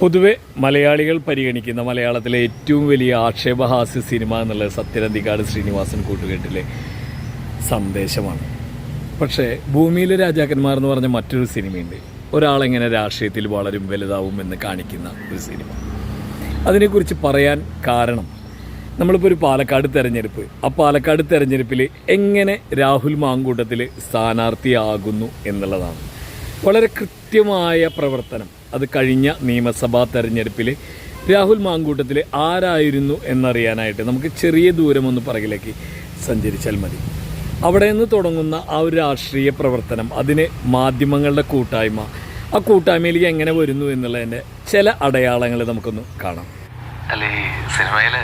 പൊതുവെ മലയാളികൾ പരിഗണിക്കുന്ന മലയാളത്തിലെ ഏറ്റവും വലിയ ആക്ഷേപഹാസ്യ സിനിമ എന്നുള്ളത് സത്യനന്ദിക്കാട് ശ്രീനിവാസൻ കൂട്ടുകെട്ടിലെ സന്ദേശമാണ്. പക്ഷേ ഭൂമിയിലെ രാജാക്കന്മാർ എന്ന് പറഞ്ഞ മറ്റൊരു സിനിമയുണ്ട്. ഒരാളെങ്ങനെ രാഷ്ട്രീയത്തിൽ വളരും വലുതാവും എന്ന് കാണിക്കുന്ന ഒരു സിനിമ. അതിനെക്കുറിച്ച് പറയാൻ കാരണം നമ്മളിപ്പോൾ ഒരു പാലക്കാട് തെരഞ്ഞെടുപ്പ്. ആ പാലക്കാട് തെരഞ്ഞെടുപ്പിൽ എങ്ങനെ രാഹുൽ മാങ്കൂട്ടത്തിൽ സ്ഥാനാർത്ഥിയാകുന്നു എന്നുള്ളതാണ്. വളരെ കൃത്യമായ പ്രവർത്തനം. അത് കഴിഞ്ഞ നിയമസഭാ തെരഞ്ഞെടുപ്പിൽ രാഹുൽ മാങ്കൂട്ടത്തിൽ ആരായിരുന്നു എന്നറിയാനായിട്ട് നമുക്ക് ചെറിയ ദൂരമൊന്ന് പറകിലേക്ക് സഞ്ചരിച്ചാൽ മതി. അവിടെ നിന്ന് തുടങ്ങുന്ന ആ ഒരു രാഷ്ട്രീയ പ്രവർത്തനം അതിന് മാധ്യമങ്ങളുടെ കൂട്ടായ്മ ആ കൂട്ടായ്മയിലേക്ക് എങ്ങനെ വരുന്നു എന്നുള്ളതിന്റെ ചില അടയാളങ്ങൾ നമുക്കൊന്ന് കാണാം. അല്ല ഈ സിനിമയിൽ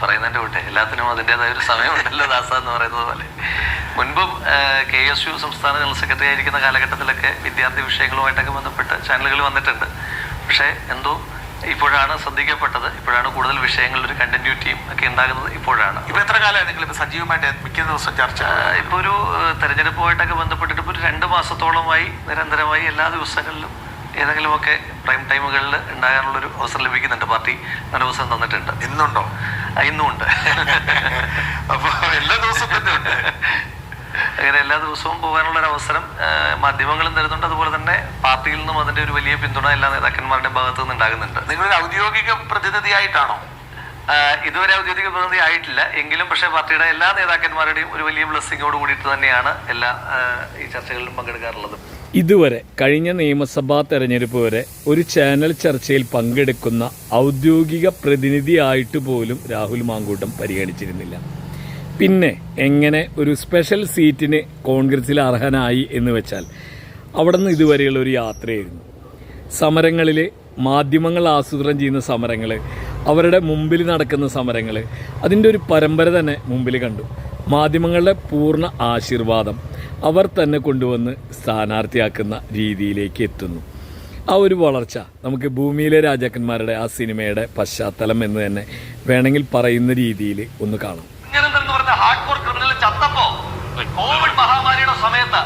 പറയുന്നതിന്റെ കൂട്ടെ എല്ലാത്തിനും അതിന്റെതായ ഒരു സമയമുണ്ടല്ലോ ദാസ എന്ന് പറയുന്നത് പോലെ. മുൻപും കെ എസ് യു സംസ്ഥാന ജനറൽ സെക്രട്ടറി ആയിരിക്കുന്ന കാലഘട്ടത്തിലൊക്കെ വിദ്യാർത്ഥി വിഷയങ്ങളുമായിട്ടൊക്കെ ബന്ധപ്പെട്ട് ചാനലുകൾ വന്നിട്ടുണ്ട്. പക്ഷേ എന്തോ ഇപ്പോഴാണ് ശ്രദ്ധിക്കപ്പെട്ടത്. ഇപ്പോഴാണ് കൂടുതൽ വിഷയങ്ങളിൽ ഒരു കണ്ടിന്യൂറ്റിയും ഒക്കെ ഉണ്ടാകുന്നത് ഇപ്പോഴാണ്. ഇപ്പൊ എത്ര കാലമായി നിങ്ങൾ ഇപ്പൊ സജീവമായിട്ട് മിക്ക ദിവസം ചർച്ച ഇപ്പോൾ ഇപ്പൊ ഒരു തെരഞ്ഞെടുപ്പുമായിട്ടൊക്കെ ബന്ധപ്പെട്ടിട്ട് ഇപ്പോൾ ഒരു രണ്ട് മാസത്തോളമായി നിരന്തരമായി എല്ലാ ദിവസങ്ങളിലും ഏതെങ്കിലുമൊക്കെ പ്രൈം ടൈമുകളിൽ ഉണ്ടാകാനുള്ളൊരു അവസരം ലഭിക്കുന്നുണ്ട്. പാർട്ടി നല്ല ദിവസം തന്നിട്ടുണ്ട്. ഇന്നുണ്ടോ? ഇന്നുമുണ്ട് അപ്പോൾ എല്ലാ ദിവസവും തന്നെ ഉണ്ട്. അങ്ങനെ എല്ലാ ദിവസവും പോകാനുള്ള ഒരു അവസരം മാധ്യമങ്ങളും തരുന്നുണ്ട്. അതുപോലെ തന്നെ പാർട്ടിയിൽ നിന്നും അതിന്റെ ഒരു വലിയ പിന്തുണ എല്ലാ നേതാക്കന്മാരുടെ ഭാഗത്തു നിന്ന് ഉണ്ടാകുന്നുണ്ട്. നിങ്ങളൊരു ഔദ്യോഗിക പ്രതിനിധിയായിട്ടാണോ? ഇതുവരെ ഔദ്യോഗിക പ്രതിനിധി ആയിട്ടില്ല. എങ്കിലും പക്ഷേ പാർട്ടിയുടെ എല്ലാ നേതാക്കന്മാരുടെയും ഒരു വലിയ ബ്ലെസ്സിങ്ങോട് കൂടിയിട്ട് തന്നെയാണ് എല്ലാ ഈ ചർച്ചകളിലും പങ്കെടുക്കാറുള്ളത്. ഇതുവരെ കഴിഞ്ഞ നിയമസഭാ തെരഞ്ഞെടുപ്പ് വരെ ഒരു ചാനൽ ചർച്ചയിൽ പങ്കെടുക്കുന്ന ഔദ്യോഗിക പ്രതിനിധിയായിട്ട് പോലും രാഹുൽ മാങ്കൂട്ടം പരിഗണിച്ചിരുന്നില്ല. പിന്നെ എങ്ങനെ ഒരു സ്പെഷ്യൽ സീറ്റിന് കോൺഗ്രസിൽ അർഹനായി എന്ന് വെച്ചാൽ അവിടെ നിന്ന് ഇതുവരെയുള്ള ഒരു യാത്രയായിരുന്നു. സമരങ്ങളിൽ മാധ്യമങ്ങൾ ആസൂത്രണം ചെയ്യുന്ന സമരങ്ങൾ അവരുടെ മുമ്പിൽ നടക്കുന്ന സമരങ്ങൾ അതിന്റെ ഒരു പരമ്പര തന്നെ മുമ്പിൽ കണ്ടു. മാധ്യമങ്ങളുടെ പൂർണ ആശീർവാദം അവർ തന്നെ കൊണ്ടുവന്ന് സ്ഥാനാർത്ഥിയാക്കുന്ന രീതിയിലേക്ക് എത്തുന്നു. ആ ഒരു വളർച്ച നമുക്ക് ഭൂമിയിലെ രാജാക്കന്മാരുടെ ആ സിനിമയുടെ പശ്ചാത്തലം എന്ന് തന്നെ വേണമെങ്കിൽ പറയുന്ന രീതിയിൽ ഒന്ന് കാണാം. പറഞ്ഞ ഹാർഡ് കോർ ക്രിമിനൽ ചത്തപ്പോ കോവിഡ് മഹാമാരിയുടെ സമയത്ത്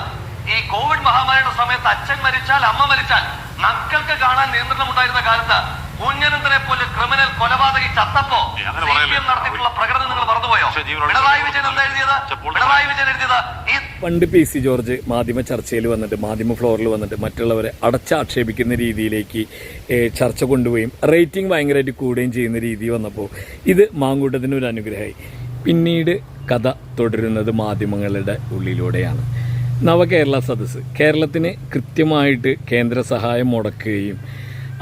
ഈ കോവിഡ് മഹാമാരിയുടെ സമയത്ത് അച്ഛൻ മരിച്ചാൽ അമ്മ മരിച്ചാൽ മക്കൾക്ക് കാണാൻ നിയന്ത്രണം ഉണ്ടായിരുന്ന കാലത്ത് കുഞ്ഞനന്തനെ പോലെ ക്രിമിനൽ കൊലപാതകി ചത്തപ്പോ നടത്തിയിട്ടുള്ള പ്രകടനം നിങ്ങൾ മറന്നുപോയോ? പിണറായി വിജയൻ എന്താ എഴുതിയത് പിണറായി വിജയൻ എഴുതിയത് ഈ പണ്ട് പി സി ജോർജ് മാധ്യമ ചർച്ചയിൽ വന്നിട്ട് മാധ്യമ ഫ്ലോറിൽ വന്നിട്ട് മറ്റുള്ളവരെ അടച്ചാക്ഷേപിക്കുന്ന രീതിയിലേക്ക് ചർച്ച കൊണ്ടുപോയും റേറ്റിംഗ് ഭയങ്കരമായിട്ട് കൂടുകയും ചെയ്യുന്ന രീതി വന്നപ്പോൾ ഇത് മാങ്കൂട്ടത്തിന് ഒരു അനുഗ്രഹമായി. പിന്നീട് കഥ തുടരുന്നത് മാധ്യമങ്ങളുടെ ഉള്ളിലൂടെയാണ്. നവകേരള സദസ്സ് കേരളത്തിന് കൃത്യമായിട്ട് കേന്ദ്ര സഹായം മുടക്കുകയും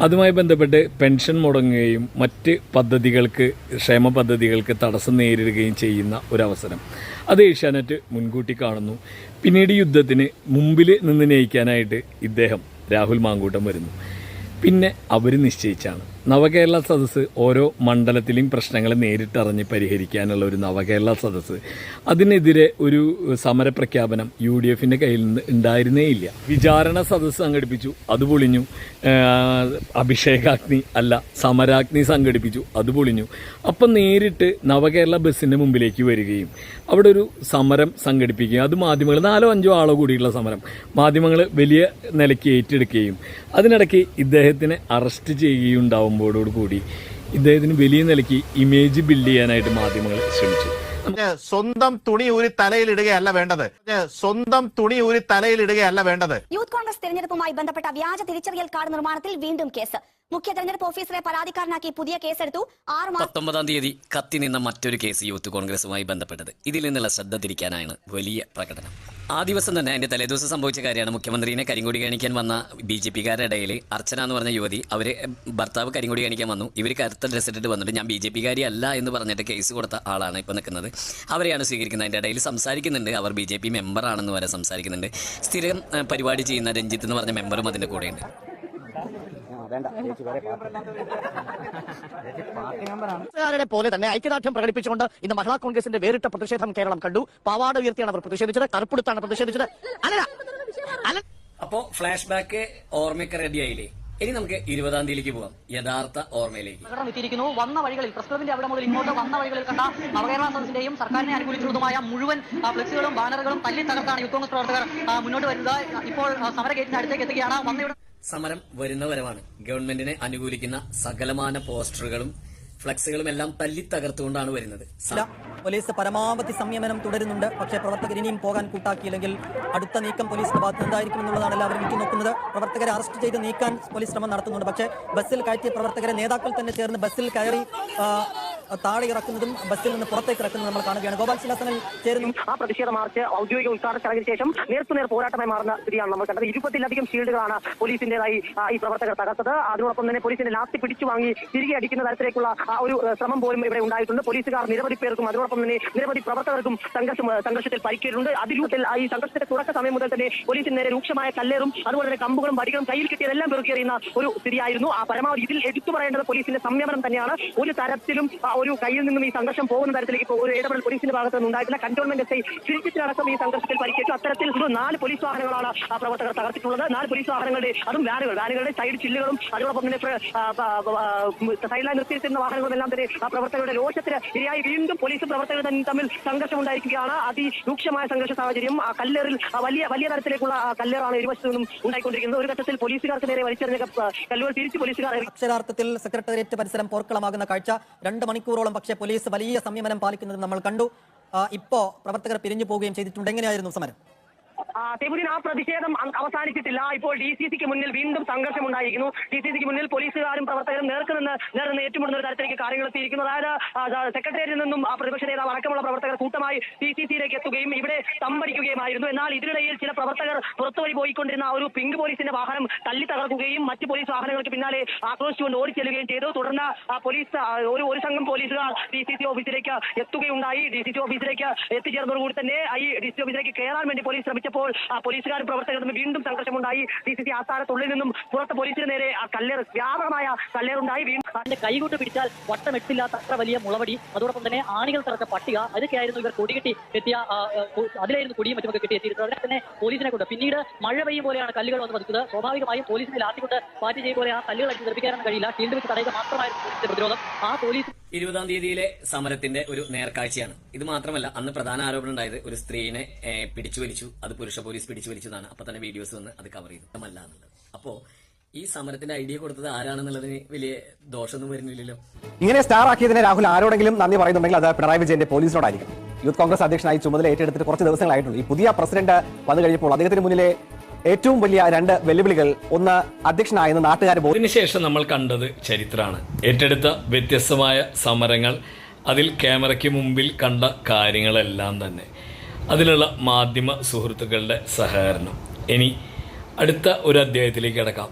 അതുമായി ബന്ധപ്പെട്ട് പെൻഷൻ മുടങ്ങുകയും മറ്റ് പദ്ധതികൾക്ക് ക്ഷേമ പദ്ധതികൾക്ക് തടസ്സം നേരിടുകയും ചെയ്യുന്ന ഒരവസരം. അത് ഏഷ്യാനെറ്റ് മുൻകൂട്ടി കാണുന്നു. പിന്നീട് യുദ്ധത്തിന് മുമ്പിൽ നിന്ന് നയിക്കാനായിട്ട് ഇദ്ദേഹം രാഹുൽ മാങ്കൂട്ടം വരുന്നു. പിന്നെ അവർ നിശ്ചയിച്ചാണ്. നവകേരള സദസ്സ് ഓരോ മണ്ഡലത്തിലെയും പ്രശ്നങ്ങൾ നേരിട്ടറിഞ്ഞ് പരിഹരിക്കാനുള്ള ഒരു നവകേരള സദസ്സ്. അതിനെതിരെ ഒരു സമരപ്രഖ്യാപനം യു ഡി എഫിന്റെ കയ്യിൽ നിന്ന് ഉണ്ടായിരുന്നേ ഇല്ല വിചാരണ സദസ്സ് സംഘടിപ്പിച്ചു അത് പൊളിഞ്ഞു. അഭിഷേകാഗ്നി അല്ല സമരാഗ്നി സംഘടിപ്പിച്ചു അത് പൊളിഞ്ഞു. അപ്പം നേരിട്ട് നവകേരള ബസ്സിന്റെ മുമ്പിലേക്ക് വരികയും അവിടെ ഒരു സമരം സംഘടിപ്പിക്കുകയും അത് മാധ്യമങ്ങൾ നാലോ അഞ്ചോ ആളോ കൂടിയുള്ള സമരം മാധ്യമങ്ങൾ വലിയ നിലയ്ക്ക് ഏറ്റെടുക്കുകയും അതിനിടയ്ക്ക് ഇദ്ദേഹത്തിനെ അറസ്റ്റ് ചെയ്യുകയുണ്ടാവുമ്പോഴോട് കൂടി ഇദ്ദേഹത്തിന് വലിയ നിലയ്ക്ക് ഇമേജ് ബിൽഡ് ചെയ്യാനായിട്ട് മാധ്യമങ്ങൾ ശ്രമിച്ചു. സ്വന്തം തുണി ഊരി തലയിലിടുകയല്ല വേണ്ടത്. സ്വന്തം തുണി ഊരി തലയിലിടുകയല്ല വേണ്ടത്. യൂത്ത് കോൺഗ്രസ് തെരഞ്ഞെടുപ്പുമായി ബന്ധപ്പെട്ട വ്യാജ തിരിച്ചറിയൽ കാർഡ് നിർമ്മാണത്തിൽ വീണ്ടും കേസ്. മുഖ്യ തെരഞ്ഞെടുപ്പ് ഓഫീസറെ പരാതിക്കാരനാക്കി പുതിയ കേസെടുത്തു ആറ് മാസം പത്തൊമ്പതാം തീയതി കത്തി നിന്ന മറ്റൊരു കേസ് യൂത്ത് കോൺഗ്രസുമായി ബന്ധപ്പെട്ടത്. ഇതിൽ നിന്നുള്ള ശ്രദ്ധ തിരിക്കാനാണ് വലിയ പ്രകടനം. ആ ദിവസം തന്നെ അതിന്റെ തലേദിവസം സംഭവിച്ച കാര്യമാണ്. മുഖ്യമന്ത്രിനെ കരിങ്കൊടി കാണിക്കാൻ വന്ന ബി ജെ പിക്കാരുടെ ഇടയിൽ അർച്ചന എന്ന് പറഞ്ഞ യുവതി അവർ ഭർത്താവ് കരിങ്കൊടി കാണിക്കാൻ വന്നു. ഇവർ കറുത്ത ഡ്രസ്സ് ഇട്ടിട്ട് വന്നിട്ട് ഞാൻ ബി ജെ പിക്കാരി അല്ല എന്ന് പറഞ്ഞിട്ട് കേസ് കൊടുത്ത ആളാണ് ഇപ്പോൾ നിൽക്കുന്നത്. അവരെയാണ് സ്വീകരിക്കുന്നത്. അതിന്റെ ഇടയിൽ സംസാരിക്കുന്നുണ്ട്. അവർ ബി ജെ പി മെമ്പറാണെന്ന് വരെ സംസാരിക്കുന്നുണ്ട്. സ്ഥിരം പരിപാടി ചെയ്യുന്ന രഞ്ജിത്ത് എന്ന് പറഞ്ഞ മെമ്പറും അതിന്റെ കൂടെയുണ്ട്. ാരുടെ പോലെ തന്നെ ഐക്യദാർഢ്യം പ്രകടിപ്പിച്ചുകൊണ്ട് ഇന്ന് മഹിളാ കോൺഗ്രസിന്റെ വേറിട്ട പ്രതിഷേധം കേരളം കണ്ടു. പാവാട ഉയർത്തിയാണ് അവർ പ്രതിഷേധിച്ചത് കറുപ്പെടുത്താണ് പ്രതിഷേധിച്ചത്. അല്ല അല്ല. അപ്പോൾ ഫ്ലാഷ് ബാക്ക് ഓർമ്മയൊക്കെ റെഡിയായില്ലേ? ഇനി നമുക്ക് ഇരുപതാം തീയതിയിലേക്ക് പോവാം. യഥാർത്ഥ ഓർമ്മയിലേക്ക്. പ്രകടനം എത്തിയിരിക്കുന്നു. വന്ന വഴികളിൽ പ്രസ് ക്ലബിന്റെ അവിടെ മുതൽ ഇങ്ങോട്ട് വന്ന വഴികളിൽ കണ്ട നവകേരള സദസ്സിന്റെയും സർക്കാരിനെ അനുകൂലിച്ചതുമായ മുഴുവൻ ആ, ഫ്ലെക്സുകളും ബാനറുകളും തല്ലി തകർത്താണ് യൂത്ത് കോൺഗ്രസ് പ്രവർത്തകർ മുന്നോട്ട് വരുന്നത്. ഇപ്പോൾ സമരഗേറ്റിന്റെ അടുത്തേക്ക് എത്തുകയാണ്. വന്ന ഇവിടെ സമരം വരുന്ന വരവാണ് ഗവൺമെന്റിനെ അനുകൂലിക്കുന്ന സകലമാന പോസ്റ്ററുകളും ഫ്ലക്സുകളും എല്ലാം തല്ലി തകർത്തുകൊണ്ടാണ് വരുന്നത്. പോലീസ് പരമാവധി സംയമനം തുടരുന്നുണ്ട്. പക്ഷേ പ്രവർത്തകർ ഇനിയും പോകാൻ കൂട്ടാക്കിയില്ലെങ്കിൽ അടുത്ത നീക്കം പോലീസിന്റെ ഭാഗത്ത് എന്തായിരിക്കും എന്നുള്ളതാണ് എല്ലാവരും ഉറ്റുനോക്കുന്നത് പ്രവർത്തകരെ അറസ്റ്റ് ചെയ്ത് നീക്കാൻ പോലീസ് ശ്രമം നടത്തുന്നുണ്ട്. പക്ഷേ ബസ്സിൽ കയറ്റിയ പ്രവർത്തകരെ നേതാക്കൾ തന്നെ ചേർന്ന് ബസ്സിൽ കയറി താഴെ ഇറക്കുന്നതും ബസ്സിൽ നിന്ന് പുറത്തേക്ക് ഇറക്കുന്നതും നമ്മൾ കാണുകയാണ്. ഗോപാൽ ശിലാസനിൽ ചേരുന്നു. ആ പ്രതിഷേധ മാർച്ച് ഔദ്യോഗിക ഉദ്ഘാടന ചടങ്ങിന് ശേഷം നേർക്കുനേർ പോരാട്ടമായി മാറുന്ന സ്ഥിതിയാണ് നമ്മൾ കണ്ടത്. ഇരുപത്തിലധികം ഷീൽഡുകളാണ് പോലീസിന്റേതായി ഈ പ്രവർത്തകർ തകർത്തത്. അതിനോടൊപ്പം തന്നെ പോലീസിന്റെ ലാത്തി പിടിച്ചു വാങ്ങി തിരികെ അടിക്കുന്ന തരത്തിലേക്കുള്ള ഒരു ശ്രമം പോലും ഇവിടെ ഉണ്ടായിട്ടുണ്ട്. പോലീസുകാർ നിരവധി പേർക്കും അതിനോടൊപ്പം തന്നെ നിരവധി പ്രവർത്തകർക്കും സംഘർഷം സംഘർഷത്തിൽ പരിക്കേറ്റിട്ടുണ്ട്. ആ ഈ സംഘർഷത്തിന്റെ തുടക്ക സമയം മുതൽ തന്നെ പോലീസിന് നേരെ രൂക്ഷമായ കല്ലേറും അതുപോലെ തന്നെ കമ്പുകളും വടികളും കയ്യിൽ കിട്ടിയതെല്ലാം പെറുക്കിയെറിയുന്ന ഒരു സ്ഥിതിയായിരുന്നു. ആ പരമാവധി ഇതിൽ എടുത്തു പറയേണ്ടത് പോലീസിന്റെ സംയമനം തന്നെയാണ്. ഒരു തരത്തിലും ഒരു കയ്യിൽ നിന്നും ഈ സംഘർഷം പോകുന്ന തരത്തിലേക്ക് ഒരു ഇടപെടൽ പോലീസിന്റെ ഭാഗത്ത് നിന്ന് ഉണ്ടായിട്ടില്ല. കന്റോൺമെന്റ് എസ് ഐ തിരിച്ചിട്ടടക്കം ഈ സംഘർഷത്തിൽ പരിക്കേറ്റു. അത്തരത്തിൽ നാല് പോലീസ് വാഹനങ്ങളാണ് ആ പ്രവർത്തകർ തകർത്തിട്ടുള്ളത്. നാല് പോലീസ് വാഹനങ്ങളുടെ അതും വാനുകൾ. വാനുകളുടെ സൈഡ് ചില്ലുകളും അതോടൊപ്പം തന്നെ സൈഡിലായി നിർത്തിയിരുന്ന വാഹനങ്ങളും എല്ലാം തന്നെ ആ പ്രവർത്തകരുടെ രോഷത്തിന് ഇരയായി. വീണ്ടും പോലീസും തമ്മിൽ തമ്മിൽ സംഘർഷം ഉണ്ടായിരിക്കുകയാണ് അതിരൂക്ഷമായ സംഘർഷ സാഹചര്യം. കല്ലേറിൽ വലിയ വലിയ തരത്തിലേക്കുള്ള കല്ലേറാണ് ഇരുവശത്തു നിന്നും ഉണ്ടായിക്കൊണ്ടിരിക്കുന്നത്. ഒരു ഘട്ടത്തിൽ പോലീസുകാർക്ക് നേരെ വലിച്ചെറിഞ്ഞ കല്ലുകൾ തിരിച്ച് പോലീസുകാർ അക്ഷരാർത്ഥത്തിൽ സെക്രട്ടേറിയറ്റ് പരിസരം പോർക്കളമാകുന്ന കാഴ്ച. രണ്ട് മണിക്കൂറോളം പക്ഷേ പോലീസ് വലിയ സംയമനം പാലിക്കുന്നത് നമ്മൾ കണ്ടു. ഇപ്പോ പ്രവർത്തകർ പിരിഞ്ഞു പോവുകയും ചെയ്തിട്ടുണ്ട്. എങ്ങനെയായിരുന്നു സമരം? തെബുദിൻ ആ പ്രതിഷേധം അവസാനിച്ചിട്ടില്ല. ഇപ്പോൾ ഡി സി സിക്ക് മുന്നിൽ വീണ്ടും സംഘർഷം ഉണ്ടായിരിക്കുന്നു ഡി സി സിക്ക് മുന്നിൽ പോലീസുകാരും പ്രവർത്തകരും നേർക്കുനിന്ന് നിന്ന് ഏറ്റുമുട്ടുന്ന ഒരു തരത്തിലേക്ക് കാര്യങ്ങൾ എത്തിയിരിക്കുന്നു. അതായത് സെക്രട്ടേറിയറ്റിൽ നിന്നും പ്രതിപക്ഷ നേതാവ് അടക്കമുള്ള പ്രവർത്തകർ കൂട്ടമായി ഡി സി സിയിലേക്ക് എത്തുകയും ഇവിടെ തമ്പടിക്കുകയുമായിരുന്നു എന്നാൽ ഇതിനിടയിൽ ചില പ്രവർത്തകർ പുറത്തുവഴി പോയിക്കൊണ്ടിരുന്ന ഒരു പിങ്ക് പോലീസിന്റെ വാഹനം തല്ലി തകർക്കുകയും മറ്റ് പോലീസ് വാഹനങ്ങൾക്ക് പിന്നാലെ ആക്രോശിച്ചുകൊണ്ട് ഓടിച്ചെല്ലുകയും ചെയ്തു. തുടർന്ന് പോലീസ് ഒരു ഒരു സംഘം പോലീസുകാർ ഡി സി സി ഓഫീസിലേക്ക് എത്തുകയുണ്ടായി. ഡി സി സി ഓഫീസിലേക്ക് എത്തിച്ചേർന്നതോടുകൂടി തന്നെ ഈ ഡി സി ഓഫീസിലേക്ക് കയറാൻ വേണ്ടി പോലീസ് ശ്രമിച്ചപ്പോൾ ആ പോലീസുകാരും പ്രവർത്തകരും തമ്മിൽ വീണ്ടും സംഘർഷമുണ്ടായി. ഡി സി സി ആസ്ഥാനത്തുള്ളിൽ നിന്നും പുറത്ത് പോലീസിന് നേരെ ആ കല്ലേറ് വ്യാപകമായ കല്ലേറുണ്ടായി. വീണ്ടും അതിന്റെ കൈകൊണ്ട് പിടിച്ചാൽ വട്ടമെട്ടില്ലാത്ത അത്ര വലിയ മുളവടി അതോടൊപ്പം തന്നെ ആണികൾ തറച്ച പട്ടിക അതൊക്കെയായിരുന്നു ഇവർ കൊടികെട്ടി എത്തിയ അതിലായിരുന്നു കൊടിയും മറ്റുമൊക്കെ കെട്ടി എത്തിയിരുന്നത് അതിനെ തന്നെ പോലീസിനെ കൊണ്ട്. പിന്നീട് മഴ പെയ്യും പോലെയാണ് കല്ലുകൾ വന്ന് പതിച്ചത്. സ്വാഭാവികമായും പോലീസിനെ ലാത്തിക്കൊണ്ട് പാറ്റ് ചെയ്യും പോലെ ആ കല്ലുകൾ അടിച്ച് കഴിയില്ല. ഷീൽഡ് വെച്ച് തടയുക മാത്രമായിരുന്നു പോലീസിന്റെ പ്രതിരോധം. ആ പോലീസ് ഇരുപതാം തീയതിയിലെ സമരത്തിന്റെ ഒരു നേർക്കാഴ്ചയാണ്. ഇത് മാത്രമല്ല അന്ന് പ്രധാന ആരോപണം ഉണ്ടായത് ഒരു സ്ത്രീനെ പിടിച്ചു വലിച്ചു അത് പുരുഷ പോലീസ് പിടിച്ചു വലിച്ചു എന്നാണ് അപ്പൊ തന്നെ വീഡിയോസ് വന്ന് അത് കവർ ചെയ്തു. അല്ല എന്നുള്ളത്. അപ്പോ ഈ സമരത്തിന്റെ ഐഡിയ കൊടുത്തത് ആരാണെന്നുള്ളതിന് വലിയ ദോഷമൊന്നും വരുന്നില്ലല്ലോ. ഇങ്ങനെ സ്റ്റാർ ആക്കിയതിനെ രാഹുൽ ആരോടെങ്കിലും നന്ദി പറയുന്നുണ്ടെങ്കിൽ അത് പിണറായി വിജയന്റെ പോലീസിനോടായിരിക്കും. യൂത്ത് കോൺഗ്രസ് അധ്യക്ഷനായി ചുമതല ഏറ്റെടുത്തിട്ട് കുറച്ച് ദിവസങ്ങളായിട്ടുള്ളൂ ഈ പുതിയ പ്രസിഡന്റ് വന്നു കഴിഞ്ഞപ്പോൾ അദ്ദേഹത്തിന് മുന്നിലെ ഏറ്റവും വലിയ രണ്ട് വെല്ലുവിളികൾ ഒന്ന് അധ്യക്ഷനായെന്ന് നാട്ടുകാർ അതിനുശേഷം നമ്മൾ കണ്ടത് ചരിത്രമാണ്. ഏറ്റെടുത്ത വ്യത്യസ്തമായ സമരങ്ങൾ അതിൽ ക്യാമറയ്ക്ക് മുമ്പിൽ കണ്ട കാര്യങ്ങളെല്ലാം തന്നെ. അതിലുള്ള മാധ്യമ സുഹൃത്തുക്കളുടെ സഹകരണം. ഇനി അടുത്ത ഒരു അധ്യായത്തിലേക്ക് കിടക്കാം.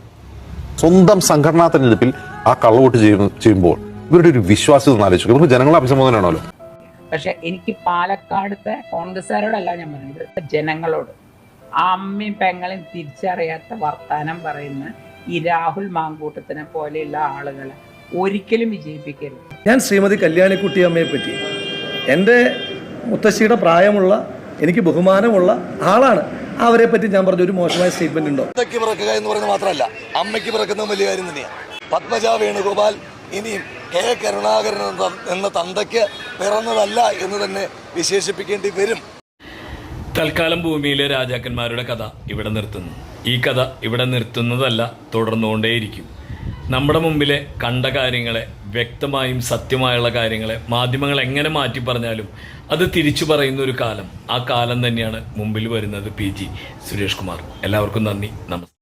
സ്വന്തം സംഘടനാ തെരഞ്ഞെടുപ്പിൽ ആ കള്ളവോട്ട് ചെയ്യുമ്പോൾ ഇവരുടെ ഒരു വിശ്വാസ്യത ആലോചിച്ചു ഇവർക്ക് ജനങ്ങളെ അഭിസംബോധനയാണല്ലോ. പക്ഷെ എനിക്ക് പാലക്കാടത്തെ കോൺഗ്രസ്സുകാരോടല്ല ഞാൻ പറഞ്ഞത് ജനങ്ങളോട്. ആ അമ്മയും പെങ്ങളെയും തിരിച്ചറിയാത്ത വർത്താനം പറയുന്ന ഈ രാഹുൽ മാങ്കൂട്ടത്തിനെ പോലെയുള്ള ആളുകളെ. ഒരിക്കലും വിജയിപ്പിക്കരുത്. ഞാൻ ശ്രീമതി കല്യാണിക്കുട്ടി അമ്മയെ പറ്റി എന്റെ മുത്തശ്ശിയുടെ പ്രായമുള്ള എനിക്ക് ബഹുമാനമുള്ള ആളാണ്. അവരെ പറ്റി ഞാൻ പറഞ്ഞ ഒരു മോശമായ സ്റ്റേറ്റ്മെന്റ് ഉണ്ടോ? അമ്മയ്ക്ക് പിറക്കുക എന്ന് പറയുന്നത് മാത്രമല്ല അമ്മയ്ക്ക് പിറക്കുന്ന വലിയ കാര്യം തന്നെയാണ് പത്മജ വേണുഗോപാൽ ഇനിയും കെ കരുണാകരൻ എന്ന എന്ന തന്തയ്ക്ക് പിറന്നതല്ല എന്ന് തന്നെ വിശേഷിപ്പിക്കേണ്ടി വരും. തൽക്കാലം ഭൂമിയിലെ രാജാക്കന്മാരുടെ കഥ ഇവിടെ നിർത്തുന്നു. ഈ കഥ ഇവിടെ നിർത്തുന്നതല്ല തുടർന്നുകൊണ്ടേയിരിക്കും. നമ്മുടെ മുമ്പിലെ കണ്ട കാര്യങ്ങളെ വ്യക്തമായും സത്യമായുള്ള കാര്യങ്ങളെ മാധ്യമങ്ങൾ എങ്ങനെ മാറ്റി പറഞ്ഞാലും അത് തിരിച്ചു പറയുന്ന ഒരു കാലം. ആ കാലം തന്നെയാണ് മുമ്പിൽ വരുന്നത് പി ജി സുരേഷ് കുമാർ. എല്ലാവർക്കും നന്ദി. നമസ്കാരം